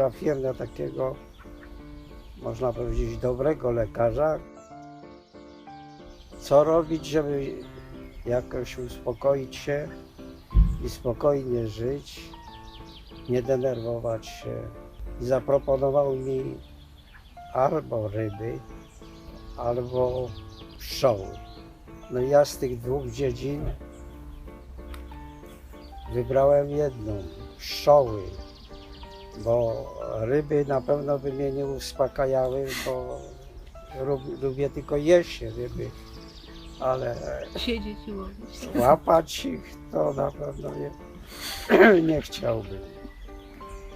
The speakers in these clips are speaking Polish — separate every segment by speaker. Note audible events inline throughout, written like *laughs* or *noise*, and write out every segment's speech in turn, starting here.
Speaker 1: trafiłem takiego, można powiedzieć, dobrego lekarza. Co robić, żeby jakoś uspokoić się i spokojnie żyć, nie denerwować się. I zaproponował mi albo ryby, albo pszczoły. No ja z tych dwóch dziedzin wybrałem jedną, pszczoły, bo ryby na pewno by mnie nie uspokajały, bo lub- lubię tylko jeść ryby, ale
Speaker 2: Siedzieć i łowić.
Speaker 1: łapać ich to na pewno nie, *clears throat* nie chciałbym.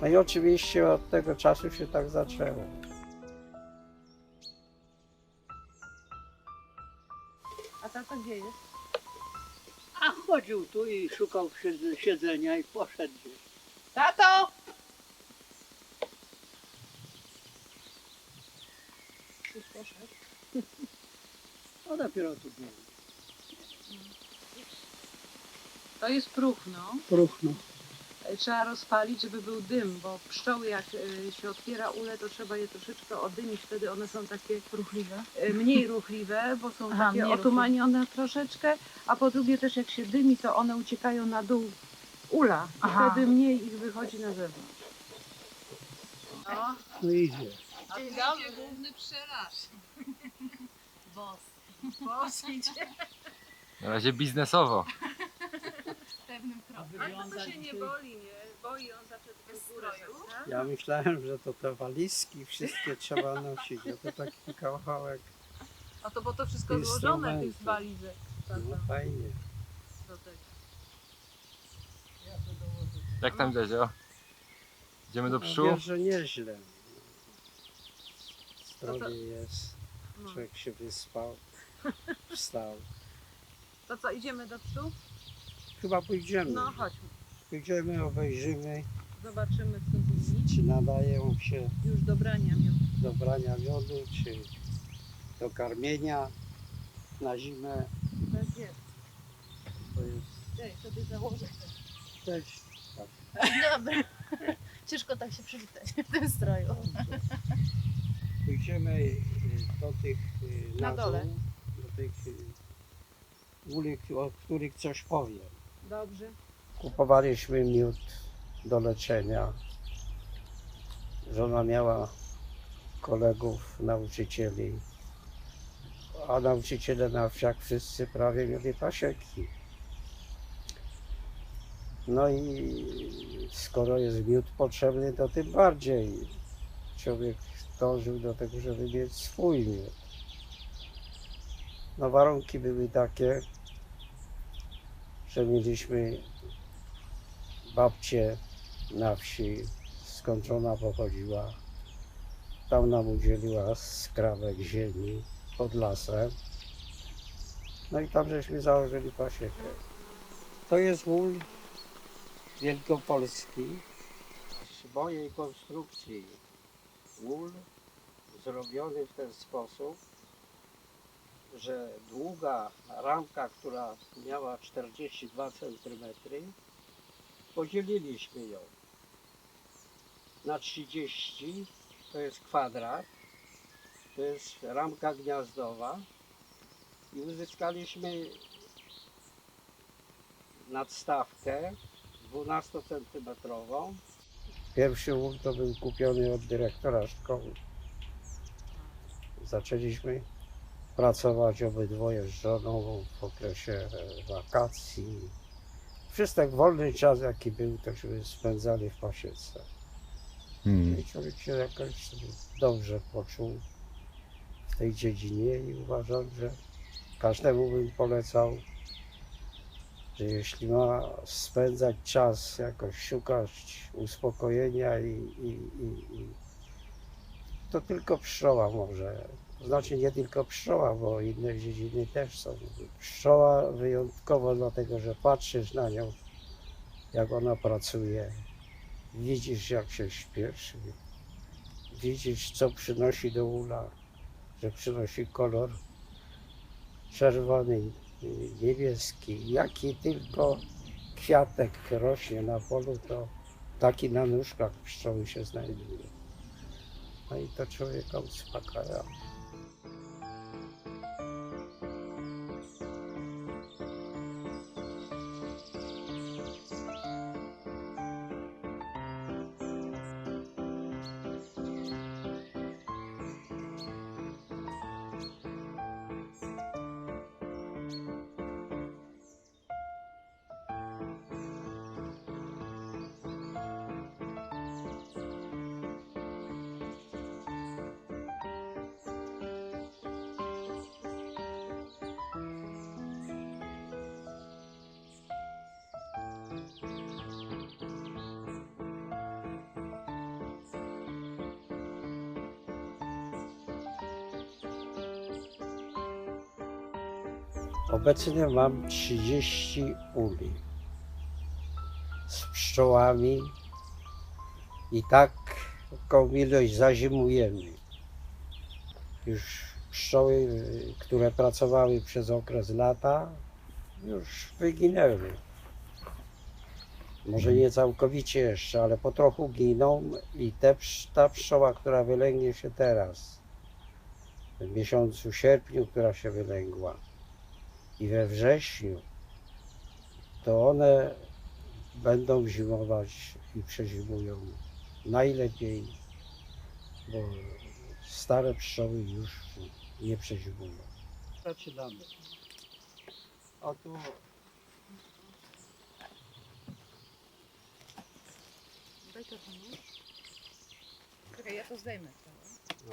Speaker 1: No i oczywiście od tego czasu się tak zaczęło.
Speaker 2: A tata gdzie jest?
Speaker 3: A chodził tu i szukał siedz- siedzenia i poszedł gdzieś.
Speaker 2: Tato! Już poszedł.
Speaker 3: No dopiero tu był.
Speaker 2: To jest próch, no.
Speaker 3: Próchno.
Speaker 2: E, Trzeba rozpalić, żeby był dym, bo pszczoły jak e, się otwiera ule, to trzeba je troszeczkę odymić, wtedy one są takie ruchliwe. E, Mniej ruchliwe, bo są
Speaker 4: Aha,
Speaker 2: takie
Speaker 4: mniej
Speaker 2: otumanione troszeczkę, a po drugie też jak się dymi, to one uciekają na dół ula i
Speaker 4: Aha.
Speaker 2: wtedy mniej ich wychodzi na zewnątrz. No,
Speaker 3: No idzie.
Speaker 2: Dzień dobry. główny pszczelarz. Boss. Idzie
Speaker 5: Na razie biznesowo.
Speaker 2: pewnym krokiem. Ale to się nie boli, nie? Boi on zawsze tylko górę. tak?
Speaker 1: Ja myślałem, że to te walizki wszystkie trzeba nosić, a to taki kawałek.
Speaker 2: A to bo to wszystko
Speaker 1: Instrumenty.
Speaker 2: złożone tych z walizek.
Speaker 1: No fajnie.
Speaker 2: do tego.
Speaker 5: Jak tam dziadzio? Idziemy do
Speaker 1: No,
Speaker 5: pszczół?
Speaker 1: Wiesz, że nieźle.
Speaker 2: No
Speaker 1: Zdrowie jest,
Speaker 2: No.
Speaker 1: człowiek się wyspał, wstał.
Speaker 2: To co, idziemy do pszczół?
Speaker 1: Chyba pójdziemy.
Speaker 2: No chodźmy.
Speaker 1: Pójdziemy, obejrzymy,
Speaker 2: Zobaczymy co z nimi.
Speaker 1: czy nadają się
Speaker 2: Już do brania miodu.
Speaker 1: do brania miodu, czy do karmienia na zimę.
Speaker 2: Tak jest.
Speaker 1: To jest
Speaker 2: Daj, sobie założę.
Speaker 1: też *laughs*
Speaker 4: Dobra. Ciężko tak się przywitać w tym stroju.
Speaker 1: Pójdziemy y, do tych y,
Speaker 2: Na dole.
Speaker 1: do tych y, uli, o których coś powiem.
Speaker 2: Dobrze.
Speaker 1: Kupowaliśmy miód do leczenia. Żona miała kolegów, nauczycieli, a nauczyciele na wsiach wszyscy prawie mieli pasieki. No i skoro jest miód potrzebny, to tym bardziej człowiek dążył do tego, żeby mieć swój miód. No warunki były takie, że mieliśmy babcię na wsi, skąd żona pochodziła. Tam nam udzieliła skrawek ziemi pod lasem. No i tam żeśmy założyli pasiekę. To jest wól wielkopolski. Z mojej konstrukcji wól zrobiony w ten sposób, że długa ramka, która miała 42 cm, podzieliliśmy ją na 30, to jest kwadrat, to jest ramka gniazdowa i uzyskaliśmy nadstawkę 12 cm. Pierwszy łuk to był kupiony od dyrektora szkoły. Zaczęliśmy pracować obydwoje z żoną w okresie e, wakacji. Wszystek wolny czas, jaki był, tośmy spędzali w pasiece.
Speaker 5: Hmm.
Speaker 1: I człowiek się jakoś dobrze poczuł w tej dziedzinie i uważam, że każdemu bym polecał, że jeśli ma spędzać czas, jakoś szukać uspokojenia i, i, i, i to tylko pszczoła może. Znaczy nie tylko pszczoła, bo inne dziedziny też są. Pszczoła wyjątkowo dlatego, że patrzysz na nią, jak ona pracuje, widzisz jak się śpieszy, widzisz co przynosi do ula, że przynosi kolor czerwony, niebieski, jaki tylko kwiatek rośnie na polu, to, ptaki na nóżkach pszczoły się znajdują. No i to człowieka uspokaja. Obecnie mam 30 uli z pszczołami i tak taką ilość zazimujemy. Już pszczoły, które pracowały przez okres lata, już wyginęły. Może nie całkowicie jeszcze, ale po trochu giną i te, ta pszczoła, która wylęgnie się teraz, w miesiącu sierpniu, która się wylęgła, i we wrześniu, to one będą zimować i przezimują najlepiej, bo stare pszczoły już nie przezimują. Zaczynamy. O tu
Speaker 2: Daj to panu. Czekaj, ja to zdejmę.
Speaker 1: no.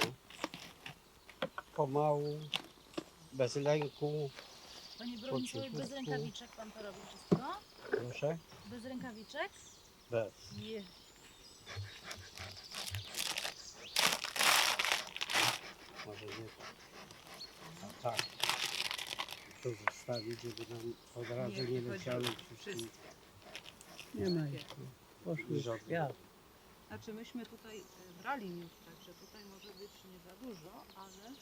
Speaker 1: pomału, bez lęku,
Speaker 4: Panie Bronisławie, bez rękawiczek pan to robi wszystko?
Speaker 1: proszę,
Speaker 4: Bez rękawiczek?
Speaker 1: bez.
Speaker 4: Je.
Speaker 1: Może nie tak. A tak. Tu zostawić, żeby nam od razu
Speaker 2: Nie,
Speaker 1: nie leciały wszystkie
Speaker 3: Nie ma ich. Poszły
Speaker 1: żadne.
Speaker 2: Znaczy myśmy tutaj e, brali miód, także tutaj może być nie za dużo, ale,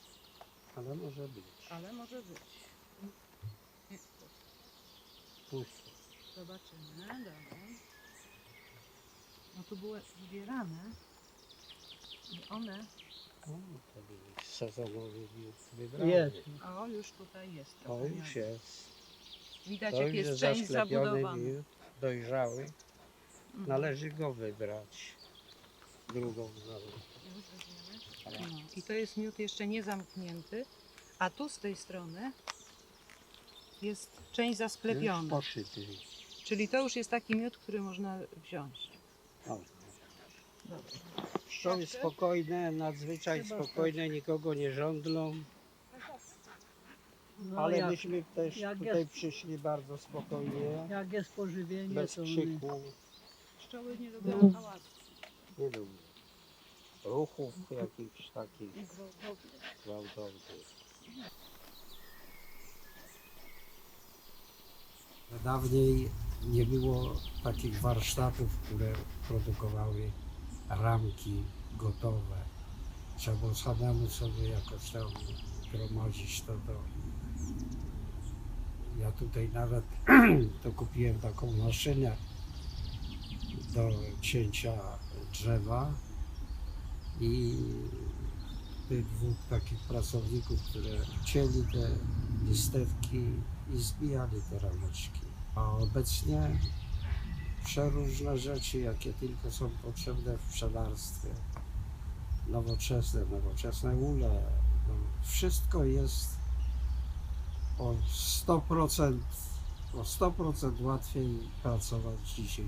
Speaker 1: Ale może być.
Speaker 2: ale może być.
Speaker 1: Pusto.
Speaker 2: Zobaczymy, dalej. No tu były zbierane i one,
Speaker 1: O, to był sezonowy miód wybrany.
Speaker 3: Jest.
Speaker 2: o już tutaj jest.
Speaker 1: To
Speaker 2: trochę
Speaker 1: już jest.
Speaker 2: Widać
Speaker 1: To
Speaker 2: jak
Speaker 1: już
Speaker 2: jest
Speaker 1: jest
Speaker 2: część
Speaker 1: zasklepiony
Speaker 2: zabudowana.
Speaker 1: miód, dojrzały.
Speaker 2: Mhm.
Speaker 1: Należy go wybrać. Drugą znowu.
Speaker 2: Już weźmiemy. No, I to jest miód jeszcze nie zamknięty, a tu z tej strony jest część zasklepiona.
Speaker 1: poszyty.
Speaker 2: Czyli to już jest taki miód, który można wziąć.
Speaker 1: Pszczoły spokojne, nadzwyczaj spokojne, nikogo nie żądlą.
Speaker 3: No,
Speaker 1: Ale
Speaker 3: jak,
Speaker 1: myśmy też
Speaker 3: jak
Speaker 1: tutaj
Speaker 3: jest-
Speaker 1: przyszli bardzo spokojnie,
Speaker 3: jak jest pożywienie,
Speaker 1: bez
Speaker 3: to
Speaker 1: krzyku,
Speaker 2: Pszczoły nie lubią
Speaker 3: No.
Speaker 2: hałasu.
Speaker 1: nie lubię ruchów jakichś takich
Speaker 2: gwałtownych.
Speaker 1: Dawniej nie było takich warsztatów, które produkowały ramki gotowe. Trzeba było samemu sobie jakoś tam gromadzić to do... Ja tutaj nawet *clears throat* to kupiłem taką maszynę do cięcia drzewa i tych dwóch takich pracowników, które cięli te listewki i zbijali te rameczki. A obecnie przeróżne rzeczy, jakie tylko są potrzebne w pszczelarstwie, nowoczesne, nowoczesne ule, no, wszystko jest o 100%, o 100% łatwiej pracować dzisiaj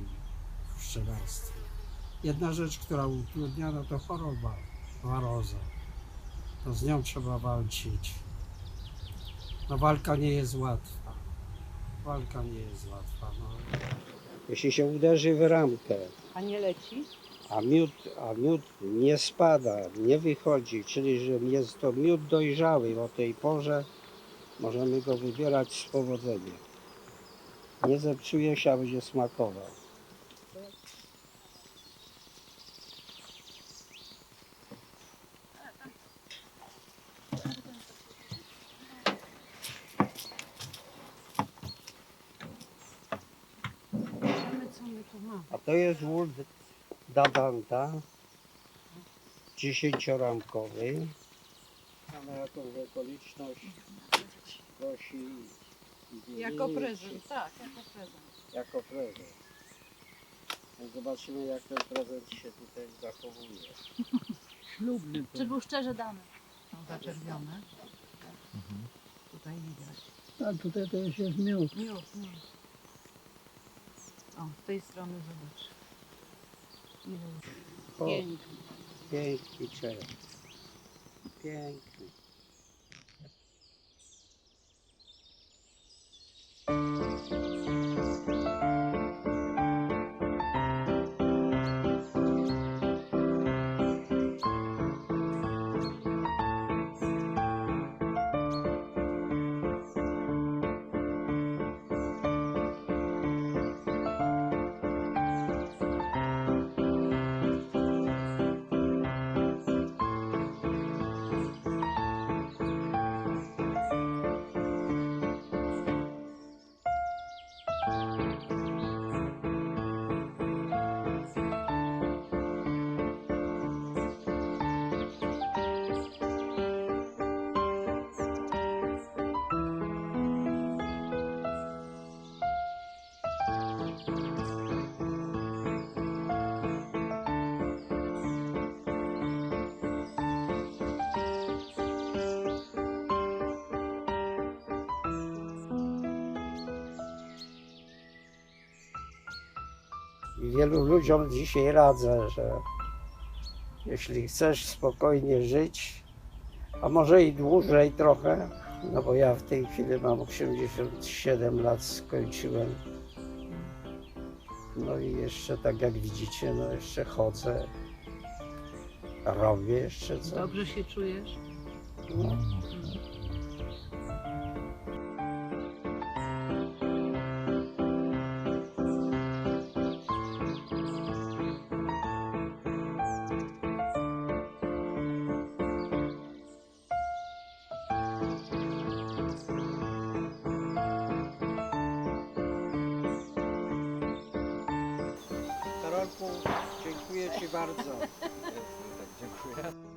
Speaker 1: w pszczelarstwie. Jedna rzecz, która utrudnia, no to choroba, waroza. To z nią trzeba walczyć. No walka nie jest łatwa. Walka nie jest łatwa. No. Jeśli się uderzy w ramkę,
Speaker 2: A nie leci?
Speaker 1: a miód, a miód nie spada, nie wychodzi, czyli że jest to miód dojrzały o tej porze, możemy go wybierać z powodzeniem. Nie zepsuje się, a będzie smakował.
Speaker 2: Zobaczymy co my tu mamy.
Speaker 1: A to jest wód Dadanta dziesięcioramkowy. A na jakąś okoliczność prosi
Speaker 2: Jako prezent.
Speaker 4: Tak, jako prezent.
Speaker 1: Jako prezent. No Zobaczymy jak ten prezent się tutaj zachowuje.
Speaker 3: Ślubny
Speaker 4: Czy był szczerze dany?
Speaker 2: Są zaczerwione. Tutaj widać.
Speaker 3: A tutaj to już jest miód.
Speaker 2: Miód, miód. O, z tej strony zobacz. Ile już?
Speaker 1: O,
Speaker 3: Piękny.
Speaker 1: piękny czerw. Piękny. I wielu ludziom dzisiaj radzę, że jeśli chcesz spokojnie żyć, a może i dłużej trochę, no bo ja w tej chwili mam 87 lat, skończyłem. No i jeszcze tak jak widzicie, no jeszcze chodzę, robię jeszcze co.
Speaker 2: Dobrze się czujesz?
Speaker 1: No. Rolku, dziękuję Ci bardzo. Tak, dziękuję.